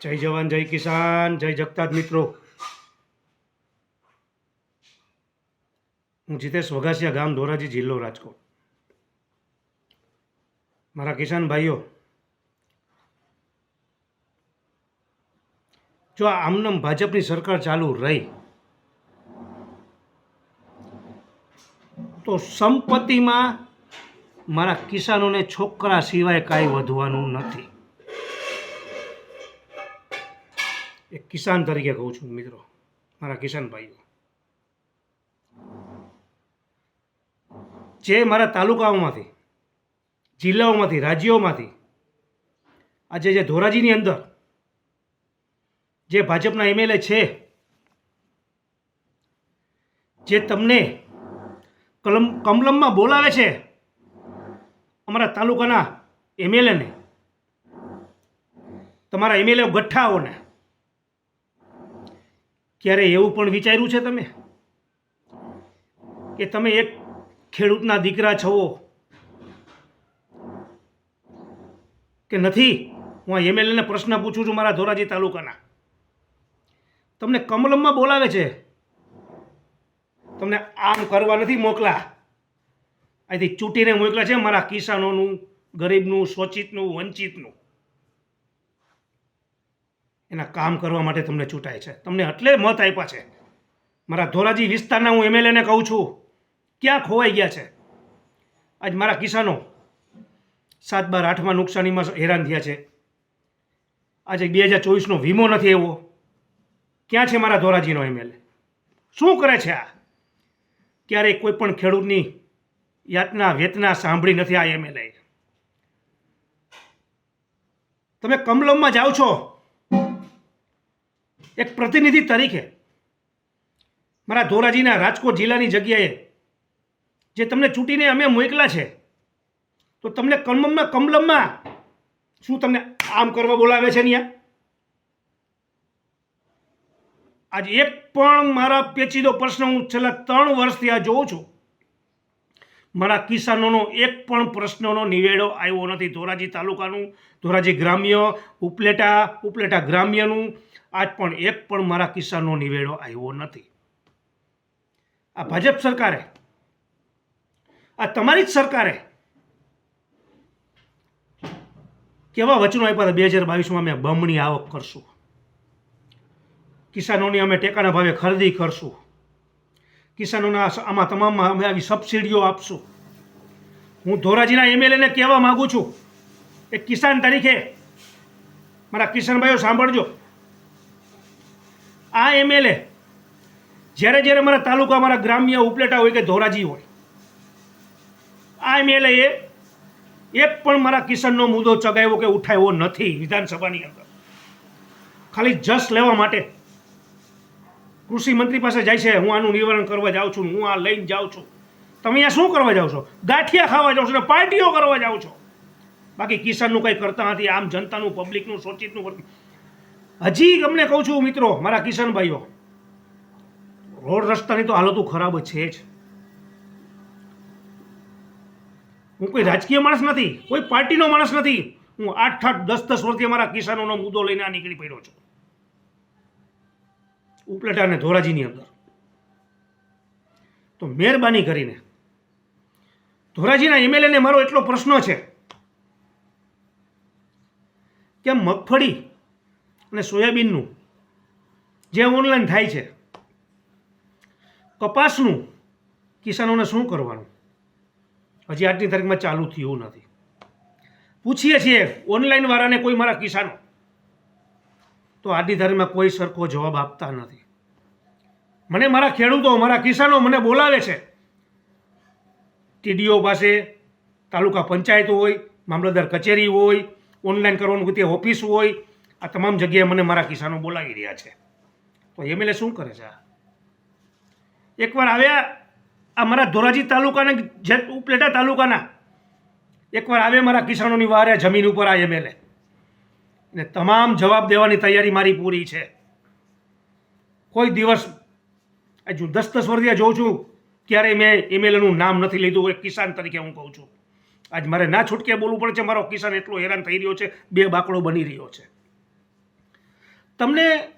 જય જવાન, જય કિસાન, જય જગતાજ મિત્રો. હું જીતેશ વઘાસિયા ગામ ધોરાજી જિલ્લો રાજકોટ. મારા કિસાન ભાઈઓ, જો આમનામ ભાજપની સરકાર ચાલુ રહી, તો સંપત્તિમાં મારા કિસાનોને છોકરા સિવાય કાંઈ વધવાનું નથી. એક કિસાન તરીકે કહું છું મિત્રો, મારા કિસાન ભાઈઓ. જે મારા તાલુકાઓમાંથી, જિલ્લાઓમાંથી, રાજ્યોમાંથી, આજે જે ધોરાજીની અંદર જે ભાજપના એમએલએ છે, જે તમને કલમ, કમલમમાં બોલાવે છે, અમારા તાલુકાના એમએલએને તમારા એમએલએ ગઠ્ઠાઓને ક્યારે એવું પણ વિચાર્યું છે તમે? કે તમે એક ખેડૂતના દીકરા છો કે નથી? હું એમએલએને પ્રશ્ન પૂછું છું મારા ધોરાજી તાલુકાના. તમને કમલમમાં બોલાવે છે? તમને આમ કરવા નથી મોકલા? અહીંથી ચૂંટીને મોકલા છે મારા કિસાનોનું, ગરીબનું શોચિતનું વંચિતનું. એના કામ કરવા માટે તમને ચૂંટાય છે. તમને એટલે મત આપ્યા છે. મારા ધોરાજી વિસ્તારના હું એમએલએને કહું છું, ક્યાં ખોવાઈ ગયા છે? આજ મારા કિસાનો સાત બાર આઠમાં નુકસાનીમાં હેરાન થયા છે. આજે બે હજાર ચોવીસનો વીમો નથી એવો ક્યાં છે મારા ધોરાજીનો એમએલએ શું કરે છે આ? ક્યારેય કોઈ પણ ખેડૂતની યાતના, વેતના સાંભળી નથી આ એમએલએ તમે કમલમમાં જાઓ છો. એક પ્રતિનિધિ તરીકે મારા ધોરાજીના રાજકોટ જિલ્લાની જગ્યાએ, જે તમને ચૂંટીને અમે મોકલા છે, તો તમને કમલમમાં કમલમમાં શું તમને આમ કરવા બોલાવે છે અહીંયા આજે એક પણ મારા પેચીદો પ્રશ્ન હું છેલ્લા ત્રણ વર્ષથી આ જોઉં છું. મારા કિસાનોનો એક પણ પ્રશ્નનો નિવેડો આવ્યો નથી. ધોરાજી તાલુકાનું, ધોરાજી ગ્રામ્ય, ઉપલેટા ઉપલેટા ગ્રામ્યનું, આજ પણ એક પણ મારા કિસાનનો નિવેડો આવ્યો નથી. આ ભાજપ સરકારે, આ તમારી જ સરકારે કેવા વચનો આપ્યા હતા? બે હજાર બાવીસમાં અમે બમણી આવક કરશું. કિસાનોની અમે ટેકાના ભાવે ખરીદી કરશું. કિસાનોના આમાં તમામમાં અમે આવી સબસિડીઓ આપશું. હું ધોરાજીના એમએલએને કહેવા માગું છું એક કિસાન તરીકે મારા કિશનભાઈઓ સાંભળજો. આ એમએલએ જ્યારે જ્યારે મારા તાલુકા મારા ગ્રામ્ય ઉપલેટા હોય કે ધોરાજી હોય, આ એમએલએ એક પણ મારા કિશનનો મુદ્દો ચગાવ્યો કે ઉઠાવ્યો નથી વિધાનસભાની અંદર. ખાલી જસ લેવા માટે કૃષિ મંત્રી પાસે જાય છે, હું આનું નિવારણ કરવા જાઉં છું, હું આ લઈને જાઉં છું. તમે અહીંયા શું કરવા જાઓ છો? ગાંઠિયા ખાવા જાઓ છો ને પાર્ટીઓ કરવા જાઓ છો? બાકી કિસાનનું કંઈ કરતા નથી, આમ જનતાનું, પબ્લિકનું શોચિતનું કરતા હજી તમને કહું છું મિત્રો, મારા કિસાન ભાઈઓ, રોડ રસ્તાની તો હાલતો ખરાબ છે જ. હું કોઈ રાજકીય માણસ નથી, કોઈ પાર્ટીનો માણસ નથી. હું આઠ આઠ દસ દસ વર્ષથી મારા કિસાનોનો મુદ્દો લઈને આ નીકળી પડ્યો છું. ઉપલેટા અને ધોરાજીની અંદર. તો મહેરબાની કરીને, ધોરાજીના એમએલએને મારો એટલો પ્રશ્ન છે કે મગફળી અને સોયાબીનનું જે ઓનલાઈન થાય છે, કપાસનું કિસાનોને શું કરવાનું? હજી આજની તારીખમાં ચાલુ થયું નથી. પૂછીએ છીએ ઓનલાઈન વાળાને કોઈ મારા કિસાનો. તો આજની તારીખમાં કોઈ સરખો જવાબ આપતા નથી. મને મારા ખેડૂતો, મારા કિસાનો મને બોલાવે છે. ટીડીઓ પાસે તાલુકા પંચાયત હોય, મામલતદાર કચેરી હોય, ઓનલાઈન કરવાનું તે ઓફિસ હોય, આ તમામ જગ્યાએ મને મારા કિસાનો બોલાવી રહ્યા છે. તો એમએલએ શું કરે છે એકવાર આવ્યા, આ મારા ધોરાજી તાલુકાના જે ઉપલેટા તાલુકાના. એકવાર આવે મારા કિસાનોની વારે જમીન ઉપર આ એમએલએ ને તમામ જવાબ દેવાની તૈયારી મારી પૂરી છે. કોઈ દિવસ હજુ દસ દસ વર્ષથી જોઉં છું, ક્યારેય મેં એમએલએનું નામ નથી લીધું એક કિસાન તરીકે હું કહું છું. આજ મારે ના છૂટકે બોલવું પડે છે, મારો કિસાન એટલો હેરાન થઈ રહ્યો છે, બે બાકડો બની રહ્યો છે. તમને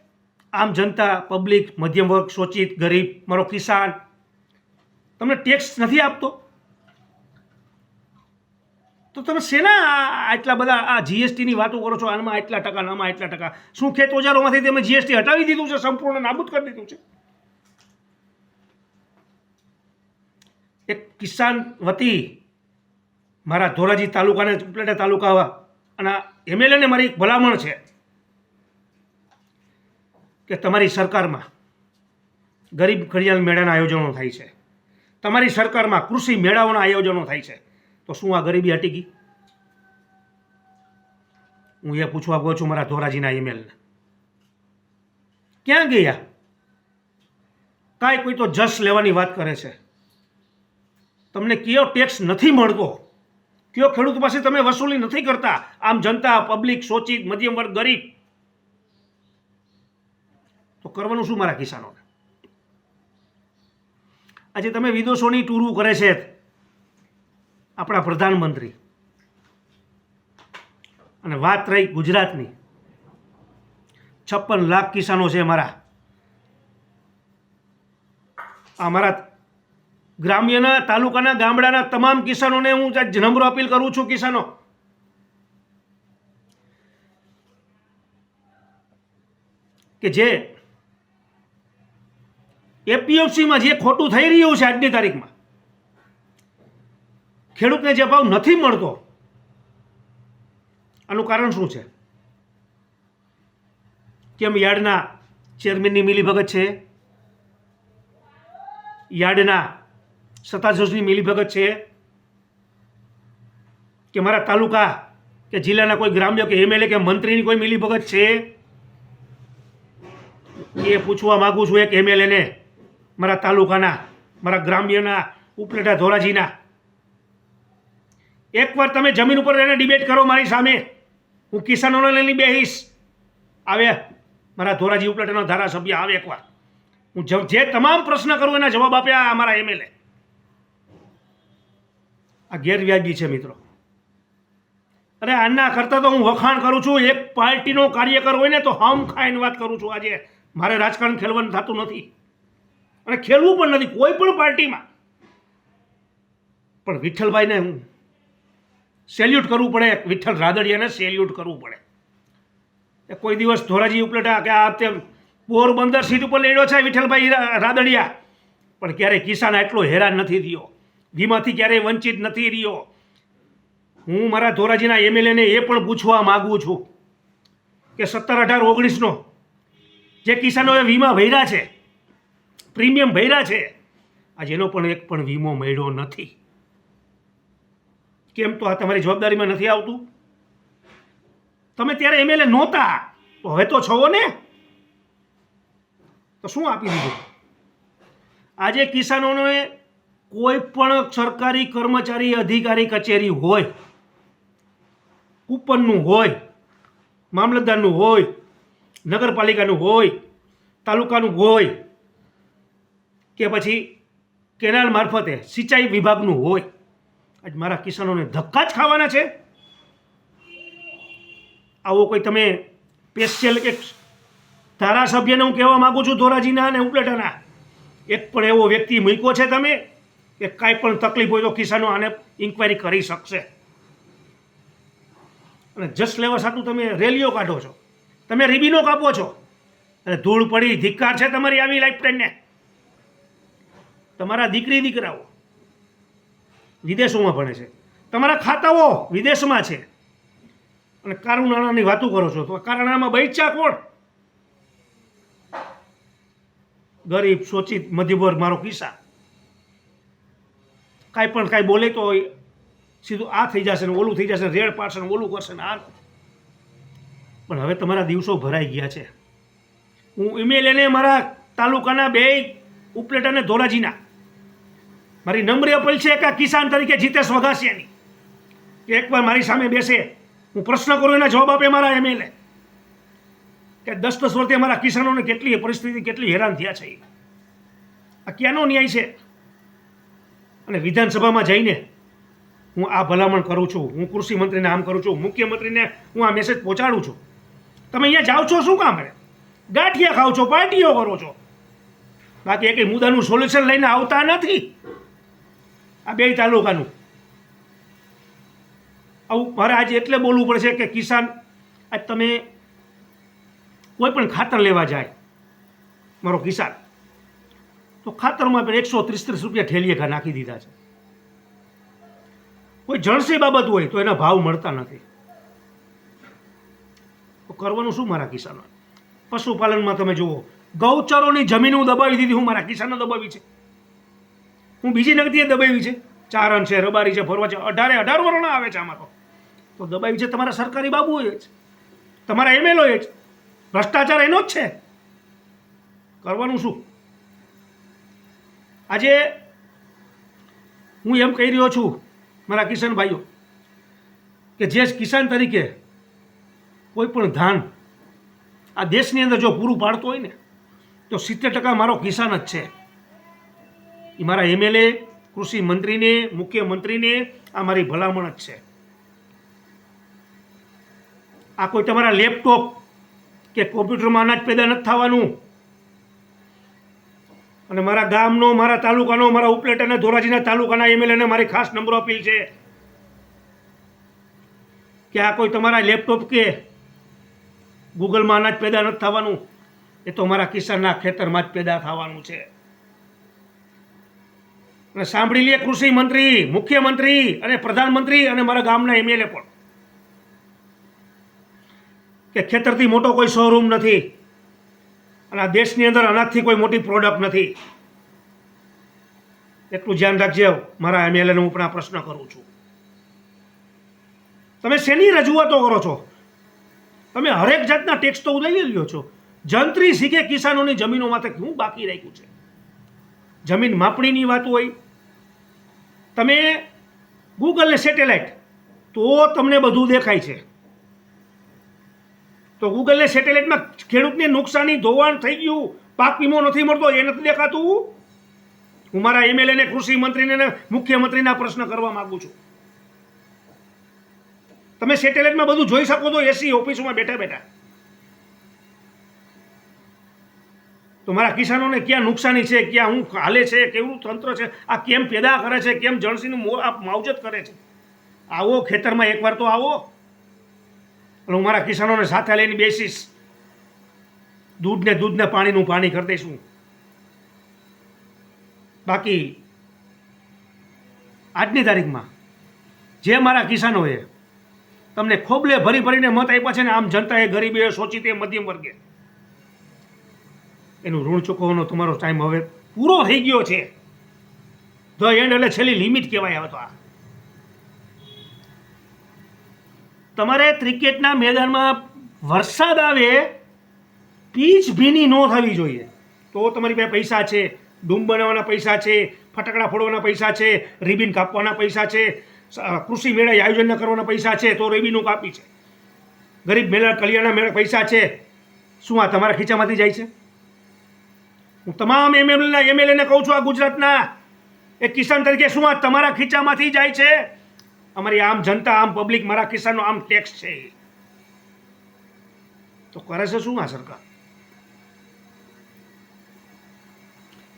આમ જનતા, પબ્લિક, મધ્યમ વર્ગ, શોચિત, ગરીબ, મારો કિસાન, તમને ટેક્સ નથી આપતો? તો તમે શેના આ- આટલા બધા આ જીએસટીની વાતો કરો છો? આમાં આટલા ટકા આમાં આટલા ટકા. શું ખેત ઓજારોમાંથી તમે જીએસટી હટાવી દીધું છે, સંપૂર્ણ નાબૂદ કરી દીધું છે? એક કિસાન વતી મારા ધોરાજી તાલુકાને ઉપલેટા તાલુકા અને એમએલએને મારી એક ભલામણ છે કે તમારી સરકારમાં ગરીબ કલ્યાણ મેળાના આયોજનો થાય છે. તમારી સરકારમાં કૃષિ મેળાઓના આયોજનો થાય છે. તો શું આ ગરીબી હટી ગઈ? હું એ પૂછવા ગયો છું મારા ધોરાજીના ઈમેલને ક્યાં ગયા? કાંઈ કોઈ તો જસ લેવાની વાત કરે છે. તમને કયો ટેક્સ નથી મળતો? કયો ખેડૂત પાસે તમે વસૂલી નથી કરતા? આમ જનતા પબ્લિક શોચિત મધ્યમ વર્ગ, ગરીબ. તો કરવાનું શું મારા કિસાનોને? આજે તમે વિદેશોની ટૂરું કરે છે આપણા પ્રધાનમંત્રી. અને વાત રહી ગુજરાતની. છપ્પન લાખ કિસાનો છે મારા. અમારા ગ્રામ્યના તાલુકાના ગામડાના તમામ કિસાનોને હું નમ્ર અપીલ કરું છું કિસાનો. કે જે એપીએફસીમાં જે ખોટું થઈ રહ્યું છે આજની તારીખમાં, ખેડૂતને જે ભાવ નથી મળતો, આનું કારણ શું છે? કેમ યાર્ડના ચેરમેનની મિલીભગત છે? યાર્ડના સત્તાધીશની મિલીભગત છે? કે મારા તાલુકા કે જિલ્લાના કોઈ ગ્રામ્ય કે એમએલએ કે મંત્રીની કોઈ મિલીભગત છે? એ પૂછવા માગું છું એક એમએલએને. મારા તાલુકાના, મારા ગ્રામ્યના, ઉપલેટા ધોરાજીના. એકવાર તમે જમીન ઉપર એને ડિબેટ કરો મારી સામે. હું કિસાનોને લઈને બેહીશ. આવે, મારા ધોરાજી ઉપલેટાનો ધારાસભ્ય આવે એકવાર. હું જ- તમામ પ્રશ્ન કરું એના જવાબ આપ્યા અમારા એમએલએ. આ ગેરવ્યાજી છે મિત્રો. અરે આના કરતાં તો હું વખાણ કરું છું, એક પાર્ટીનો કાર્યકર હોય ને તો હમ ખાઈને વાત કરું છું. આજે મારે રાજકારણ ખેલવાનું થતું નથી. અને ખેલવું પણ નથી, કોઈ પણ પાર્ટીમાં. પણ વિઠ્ઠલભાઈને હું સેલ્યુટ કરવું પડે, વિઠ્ઠલ રાદડિયાને સેલ્યુટ કરવું પડે. એ કોઈ દિવસ ધોરાજી ઉપલેટા કે આ તે પોરબંદર સીટ ઉપર લડ્યો છે વિઠ્ઠલભાઈ રાદડિયા. પણ ક્યારેય કિસાન એટલો હેરાન નથી થયો. વીમાથી ક્યારેય વંચિત નથી રહ્યો. હું મારા ધોરાજીના એમએલએને એ પણ પૂછવા માગું છું કે સત્તર અઢાર ઓગણીસનો જે કિસાનોએ વીમા ભર્યા છે, પ્રીમિયમ ભર્યા છે, આજે એનો પણ એક પણ વીમો મળ્યો નથી. કેમ તો આ તમારી જવાબદારીમાં નથી આવતું? તમે ત્યારે એમએલએ નહોતા, તો હવે તો છો ને? તો શું આપી દીધું? આજે કિસાનોને કોઈ પણ સરકારી કર્મચારી, અધિકારી, કચેરી હોય, કૂપનનું હોય, મામલતદારનું હોય, નગરપાલિકાનું હોય, તાલુકાનું હોય, કે પછી કેનાલ મારફતે સિંચાઈ વિભાગનું હોય, આજ મારા કિસાનોને ધક્કા જ ખાવાના છે. આવો કોઈ તમે સ્પેશિયલ એક ધારાસભ્યને હું કહેવા માગું છું, ધોરાજીના અને ઉપલેટાના. એક પણ એવો વ્યક્તિ મૂક્યો છે તમે. કે કાંઈ પણ તકલીફ હોય તો કિસાનો આને ઇન્ક્વાયરી કરી શકશે. અને જસ્ટ લેવા સાટું તમે રેલીઓ કાઢો છો. તમે રિબીનો કાપો છો. અને ધૂળ પડી, ધિક્કાર છે તમારી આવી લાઈફ ટાઈમને તમારા દીકરી દીકરાઓ વિદેશોમાં ભણે છે. તમારા ખાતાઓ વિદેશમાં છે. અને કારું નાણાંની વાતો કરો છો તો કારણામાં બૈચા કોણ? ગરીબ, શોચિત, મધ્યવર્ગ મારો કિસ્સા. કાંઈ પણ કાંઈ બોલે તો સીધું આ થઈ જશે ને ઓલું થઈ જશે ને રેડ પાડશે ને ઓલું કરશે ને આ પણ હવે તમારા દિવસો ભરાઈ ગયા છે. હું ઈમેલ મારા તાલુકાના બે ઉપલેટ અને ધોરાજીના. મારી નમ્ર અપીલ છે કે કિસાન તરીકે જીતેશ વઘાસિયાની કે એકવાર મારી સામે બેસે. હું પ્રશ્ન કરું, એના જવાબ આપે મારા એમએલએ. કે દસ દસ વર્ષથી અમારા કિસાનોને કેટલી પરિસ્થિતિ, કેટલી હેરાન થયા છે. આ ક્યાંનો ન્યાય છે? અને વિધાનસભામાં જઈને હું આ ભલામણ કરું છું, હું કૃષિ મંત્રીને આમ કરું છું, મુખ્યમંત્રીને હું આ મેસેજ પહોંચાડું છું. તમે અહીંયા જાઓ છો શું કામ રે? ગાંઠિયા ખાઓ છો, પાર્ટીઓ કરો છો. બાકી એક મુદ્દાનું સોલ્યુશન લઈને આવતા નથી. આ બે તાલુકાનું. આવું મારે આજે એટલે બોલવું પડશે કે કિસાન, આજ તમે કોઈ પણ ખાતર લેવા જાય, મારો કિસાન તો ખાતરમાં પણ એકસો ત્રીસ ત્રીસ રૂપિયા ઠેલીએ ઘા નાખી દીધા છે. કોઈ જણસી બાબત હોય તો એના ભાવ મળતા નથી. તો કરવાનું શું મારા કિસાનો? પશુપાલનમાં તમે જુઓ, ગૌચરોની જમીન હું દબાવી દીધી, હું મારા કિસાનો દબાવી છે. હું બીજી નગદીએ દબાવી છે. ચારણ છે, રબારી છે ફરવા છે, અઢારે અઢાર વર્ણ આવે છે આમાં તો. તો દબાવી છે તમારા સરકારી બાબુઓએ જ. તમારા એમએલઓએ જ. ભ્રષ્ટાચાર એનો જ છે. કરવાનું શું? આજે હું એમ કહી રહ્યો છું, મારા કિસાન ભાઈઓ કે જે કિસાન તરીકે કોઈ પણ ધાન આ દેશની અંદર જો પૂરું પાડતો હોય ને, તો સિત્તેર ટકા મારો કિસાન જ છે. એ મારા એમએલએ, કૃષિ મંત્રીને, મુખ્યમંત્રીને આ મારી ભલામણ જ છે. આ કોઈ તમારા લેપટોપ કે કોમ્પ્યુટરમાં અનાજ પેદા નથી થવાનું અને મારા ગામનો, મારા તાલુકાનો, મારા ઉપલેટ અને ધોરાજીના તાલુકાના એમએલએને મારી ખાસ નંબરો અપીલ છે કે આ કોઈ તમારા લેપટોપ કે ગૂગલમાં અનાજ પેદા નથી થવાનું, એ તો મારા કિસાનના ખેતરમાં જ પેદા થવાનું છે. અને સાંભળી લે કૃષિ મંત્રી, મુખ્યમંત્રી અને પ્રધાનમંત્રી અને મારા ગામના એમએલએ પણ કે ખેતરથી મોટો કોઈ શોરૂમ નથી. અને આ દેશની અંદર અનાજથી કોઈ મોટી પ્રોડક્ટ નથી. એટલું ધ્યાન રાખજે, મારા એમએલએને હું પણ આ પ્રશ્ન કરું છું. તમે શેની રજૂઆતો કરો છો? તમે હરેક જાતના ટેક્સ તો લઈ લ્યો છો. જંત્રી શીખે કિસાનોની જમીનો માટે શું બાકી રાખ્યું છે. જમીન માપણીની વાત હોય. તમે ગૂગલને સેટેલાઇટ તો તમને બધું દેખાય છે. તો ગૂગલને સેટેલાઇટમાં ખેડૂતને નુકસાની ધોવાણ થઈ ગયું. પાક વીમો નથી મળતો, એ નથી દેખાતું. હું મારા એમએલએને કૃષિ મંત્રીને મુખ્યમંત્રીના પ્રશ્ન કરવા માંગુ છું. તમે સેટેલાઇટમાં બધું જોઈ શકો છો, એસી ઓફિસોમાં બેઠા બેઠા. તો મારા કિસાનોને ક્યાં નુકસાની છે, ક્યાં હું હાલે છે, કેવું તંત્ર છે, આ કેમ પેદા કરે છે, કેમ જણસીનું માવજત કરે છે? આવો ખેતરમાં એકવાર તો આવો. અને હું મારા કિસાનોને સાથે લઈને બેસીશ. દૂધને દૂધને પાણીનું પાણી કરી દઈશું. બાકી આજની તારીખમાં જે મારા કિસાનોએ તમને ખોબલે ભરી ભરીને મત આપ્યા છે ને આમ જનતાએ ગરીબીએ શોચિતે મધ્યમ વર્ગે. એનું ઋણ ચૂકવવાનો તમારો ટાઈમ હવે પૂરો થઈ ગયો છે. ધ એન્ડ એટલે છેલ્લી લિમિટ કહેવાય હવે તો આ. તમારે ક્રિકેટના મેદાનમાં વરસાદ આવે, પીચ ભીની ન થવી જોઈએ. તો તમારી પાસે પૈસા છે ડૂમ બનાવવાના પૈસા છે, ફટાકડા ફોડવાના પૈસા છે, રિબિન કાપવાના પૈસા છે કૃષિ મેળા આયોજન કરવાના પૈસા છે, તો રિબિનો કાપી છે. ગરીબ મેળા કલ્યાણના મેળા પૈસા છે. શું આ તમારા ખીચામાંથી જાય છે? હું તમામ એમએલએના એમએલએને કહું છું આ ગુજરાતના. એક કિસાન તરીકે શું આ તમારા ખીચામાંથી જાય છે? અમારી આમ જનતા, આમ પબ્લિક મારા કિસાનનો આમ ટેક્સ છે. તો કરે છે શું આ સરકાર?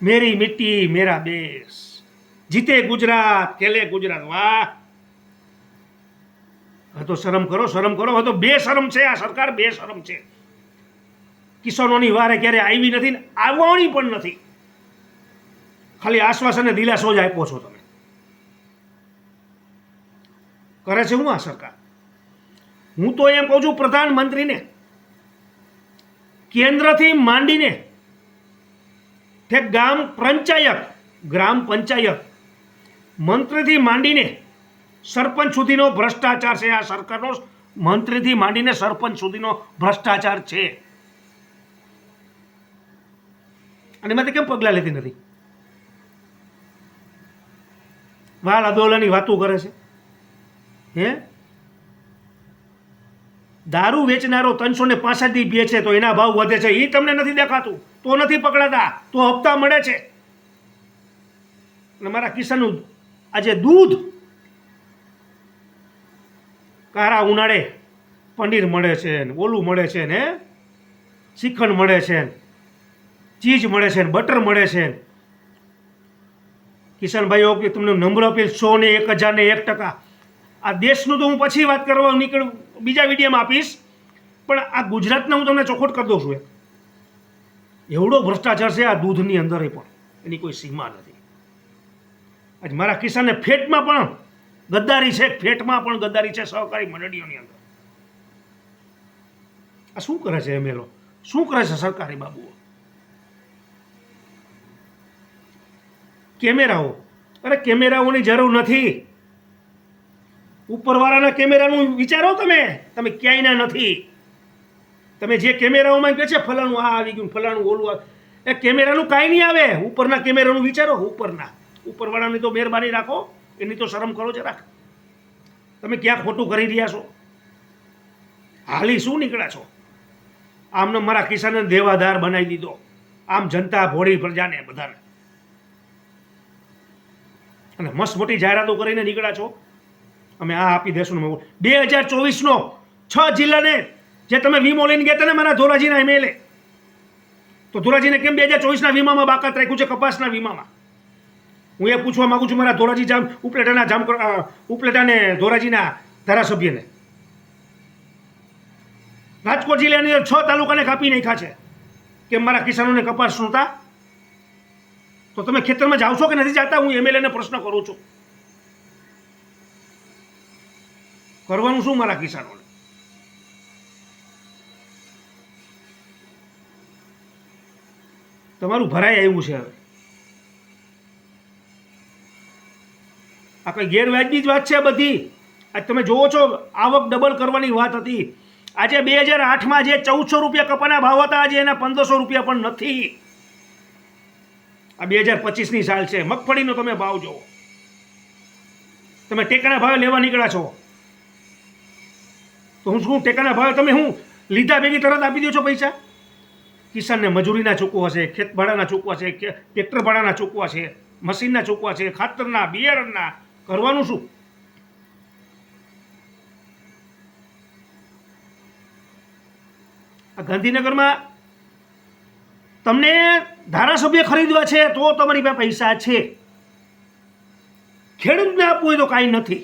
મેરી મિટ્ટી, મેરા દેશ. જીતે ગુજરાત કેલે ગુજરાત. વાહ! હા તો શરમ કરો શરમ કરો. હતો બે શરમ છે આ સરકાર, બે શરમ છે. કિસાનોની વારે ક્યારે આવી નથી ને, આવવાની પણ નથી. ખાલી આશ્વાસન અને દિલાસો જ આપ્યો છો તમે. કરે છે હું આ સરકાર? હું તો એમ કહું છું પ્રધાનમંત્રીને, કેન્દ્રથી માંડીને ઠેક ગામ પંચાયત, ગ્રામ પંચાયત, મંત્રીથી માંડીને સરપંચ સુધીનો ભ્રષ્ટાચાર છે, આ સરકારનો મંત્રીથી માંડીને સરપંચ સુધીનો ભ્રષ્ટાચાર છે. અને એમાંથી કેમ પગલાં લેતી નથી? વાલ અદોલાની વાતો કરે છે. હે? દારૂ વેચનારો ત્રણસો ને પાસઠથી છે તો એના ભાવ વધે છે. એ તમને નથી દેખાતું. તો નથી પકડાતા. તો હપ્તા મળે છે. અને મારા કિસાનનું આજે દૂધ કારા ઉનાળે પનીર મળે છે ને, ઓલું મળે છે ને, શ્રીખંડ મળે છે ચીઝ મળે છે બટર મળે છે કિશનભાઈઓ કે તમને નંબર અપીલ સો ને એક હજાર ને એક ટકા આ દેશનું તો હું પછી વાત કરવા નીકળ, બીજા વિડીયોમાં આપીશ. પણ આ ગુજરાતને હું તમને ચોખોટ કરી દઉં છું. એવડો ભ્રષ્ટાચાર છે આ દૂધની અંદર પણ. એની કોઈ સીમા નથી. આજ મારા કિસાનને ફેટમાં પણ ગદ્દારી છે, ફેટમાં પણ ગદ્દારી છે સહકારી મંડળીઓની અંદર. આ શું કરે છે એમએલઓ? શું કરે છે સરકારી બાબુઓ? કેમેરાઓ. અરે કેમેરાઓની જરૂર નથી. ઉપરવાળાના કેમેરાનું વિચારો તમે. તમે ક્યાંયના નથી. તમે જે કેમેરાઓમાં કહે છે, ફલાણું આ આવી ગયું, ફલાણું ઓલું એ કેમેરાનું કાંઈ નહીં આવે. ઉપરના કેમેરાનું વિચારો, ઉપરના. ઉપરવાળાની તો મહેરબાની રાખો. એની તો શરમ કરો જરાક. તમે ક્યાં ખોટું કરી રહ્યા છો? હાલી શું નીકળ્યા છો? આમને મારા કિસાનને દેવાદાર બનાવી દીધો. આમ જનતા ભોળી પ્રજાને બધાને. અને મસ્ત મોટી જાહેરાતો કરીને નીકળ્યા છો? અમે આ આપી દેશું બે હજાર ચોવીસનો છ જિલ્લાને જે તમે વીમો લઈને ગયા હતા ને મારા ધોરાજીના એમએલએ તો ધોરાજીને કેમ બે હજાર ચોવીસના વીમામાં બાકાત રાખ્યું છે કપાસના વીમામાં? હું એ પૂછવા માગું છું મારા ધોરાજી જામ ઉપલેટાના જામ ઉપલેટાને ધોરાજીના ધારાસભ્યને. રાજકોટ જિલ્લાની છ તાલુકાને કાપી નાખ્યા છે કે મારા કિસાનોને કપાસ નહોતા. તો તમે ખેતરમાં જાઓ છો કે નથી જાતા? હું એમએલએને પ્રશ્ન કરું છું. કરવાનું શું મારા કિસાનોને? તમારું ભરાઈ આવ્યું છે હવે. આ કંઈ ગેરવાજબી જ વાત છે બધી? આજ તમે જોવો છો, આવક ડબલ કરવાની વાત હતી. આજે બે હજાર આઠમાં જે ચૌદસો રૂપિયા કપાના ભાવ હતા, આજે એના પંદરસો રૂપિયા પણ નથી. આ બે હજાર પચીસની સાલ છે. મગફળીનો તમે ભાવ જુઓ. તમે ટેકાના ભાવે લેવા નીકળ્યા છો. તો હું શું, ટેકાના ભાવે તમે હું લીધા ભેગી તરત આપી દો છો પૈસા? કિસાનને મજૂરીના ચૂકવા છે ખેત ભાડાના ચૂકવા છે ટ્રેક્ટર ભાડાના ચૂકવા છે, મશીનના ચૂકવા છે, ખાતરના, બિયારણના, કરવાનું શું? આ ગાંધીનગરમાં તમને ધારાસભ્ય ખરીદવા છે તો તમારી પાસે પૈસા છે. ખેડૂતને આપવું હોય તો કાંઈ નથી.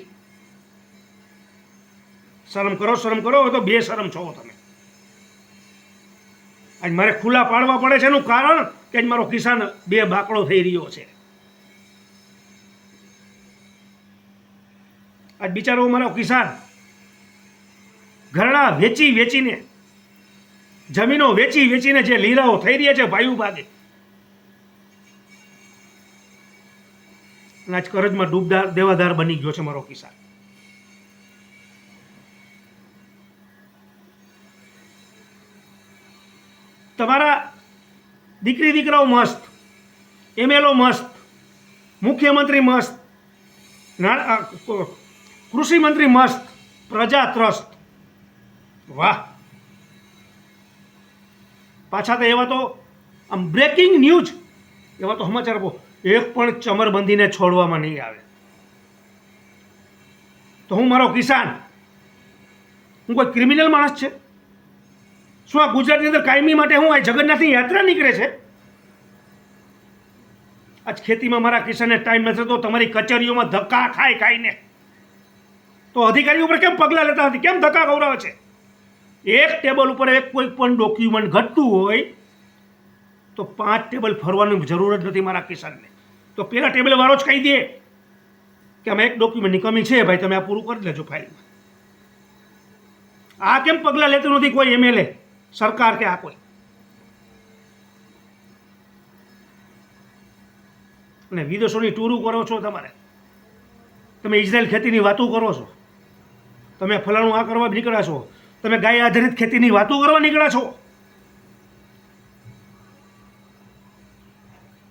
શરમ કરો શરમ કરો તો બે શરમ છો તમે. આજ મારે ખુલ્લા પાડવા પડે છે એનું કારણ કે મારો કિસાન બે બાકડો થઈ રહ્યો છે. આજ બિચારો મારો કિસાન ઘરડા વેચી વેચીને, જમીનો વેચી વેચીને જે લીલાઓ થઈ રહ્યા છે ભાઈઓ ભાગે. આજ કરજમાં ડૂબદાર દેવાદાર બની ગયો છે મારો કિસાન. તમારા દીકરી દીકરાઓ મસ્ત, એમએલઓ મસ્ત, મુખ્યમંત્રી મસ્ત કૃષિમંત્રી મસ્ત, પ્રજા ત્રસ્ત. વાહ. પાછા તો એવા તો આમ બ્રેકિંગ ન્યૂઝ એવા તો સમાચાર એક પણ ચમરબંધીને છોડવામાં નહીં આવે. તો હું મારો કિસાન. હું કોઈ ક્રિમિનલ માણસ છે? શું આ ગુજરાતની અંદર કાયમી માટે હું આ જગન્નાથની યાત્રા નીકળે છે? આજ ખેતીમાં મારા કિસાનને ટાઈમ નથી તો તમારી કચેરીઓમાં ધક્કા ખાય ખાઈને. તો અધિકારીઓ ઉપર કેમ પગલાં લેતા નથી? કેમ ધક્કા ગૌરવે છે? એક ટેબલ ઉપર એક કોઈ પણ ડોક્યુમેન્ટ ઘટતું હોય, તો પાંચ ટેબલ ફરવાની જરૂર જ નથી મારા કિસાનને તો પેલા ટેબલ વાળો જ કહી દે કે આમાં એક ડોક્યુમેન્ટની કમી છે, ભાઈ તમે આ પૂરું કરી લેજો ફાઇલમાં આ કેમ પગલાં લેતું નથી કોઈ એમએલએ સરકાર કે આ કોઈ અને વિદેશોની ટૂરું કરો છો તમારે. તમે ઇઝરાયલ ખેતીની વાતો કરો છો. તમે ફલાણું આ કરવા નીકળ્યા છો. તમે ગાય આધારિત ખેતીની વાતો કરવા નીકળ્યા છો.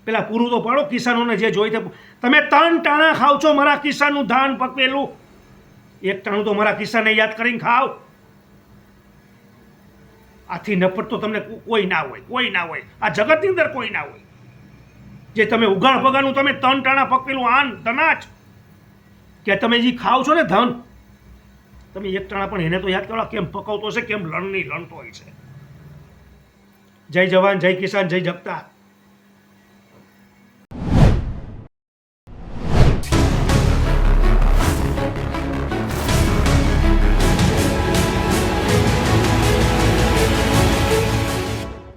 પેલા પૂરું તો પાડો કિસાનોને જે જોઈ તમે ત્રણ ટાણા ખાવ છો મારા કિસાનનું ધાન પકવેલું. એક ટાણું તો મારા કિસ્સાને યાદ કરીને ખાવ. આથી નફરત તો તમને કોઈ ના હોય, કોઈ ના હોય. આ જગતની અંદર કોઈ ના હોય. જે તમે ઉગાડ પગાનું તમે ત્રણ ટાણા પકેલું આન, તનાચ. કે તમે જે ખાવ છો ને ધન, તમે એક ટાણા પણ એને તો યાદ કરો કેમ પકવતો છે, કેમ લણની લણતો હોય છે. જય જવાન, જય કિસાન, જય જગતા